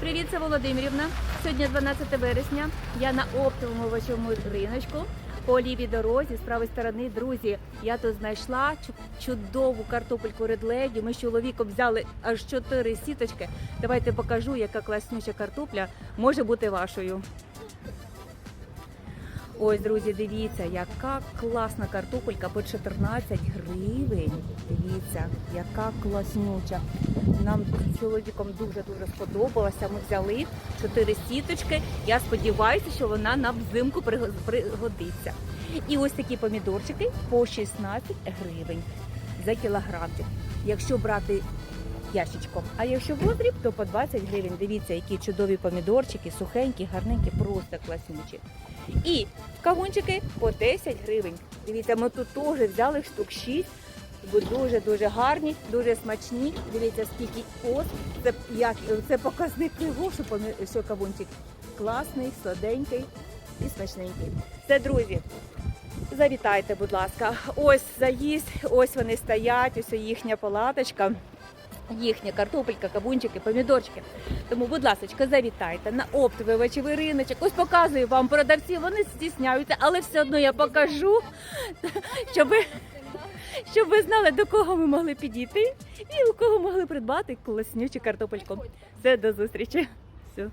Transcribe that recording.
Привіт, це Володимирівна. Сьогодні 12 вересня. Я на оптовому овочевому риночку по лівій дорозі з правої сторони. Друзі, я тут знайшла чу- чудову картопельку Lady. Ми з чоловіком взяли аж 4 сіточки. Давайте покажу, яка класнюча картопля може бути вашою. Ось, друзі, дивіться, яка класна картопелька по 14 гривень. Дивіться, яка класнюча. Нам з чоловіком дуже-дуже сподобалося. Ми взяли 4 сіточки. Я сподіваюся, що вона нам взимку приго- пригодиться. І ось такі помідорчики по 16 гривень за кілограмчик. Якщо брати ящичком, а якщо в то по 20 гривень. Дивіться, які чудові помідорчики, сухенькі, гарненькі, просто класнючі. І кавунчики по 10 гривень. Дивіться, ми тут теж взяли штук 6. Бо дуже-дуже гарні, дуже смачні. Дивіться, скільки ос. Це, як, це показник того, що, помі- що кавунчик класний, сладенький і смачненький. Це друзі. Завітайте, будь ласка. Ось заїзд, ось вони стоять, ось їхня палаточка. Їхня картопелька, кабунчики, помідорчики. Тому, будь ласка, завітайте на оптовивачевий риночок. Ось показую вам продавці, вони стісняються, але все одно я покажу, щоб ви, щоб ви знали, до кого ми могли підійти і у кого могли придбати класнючу картопельку. Все, до зустрічі. Все.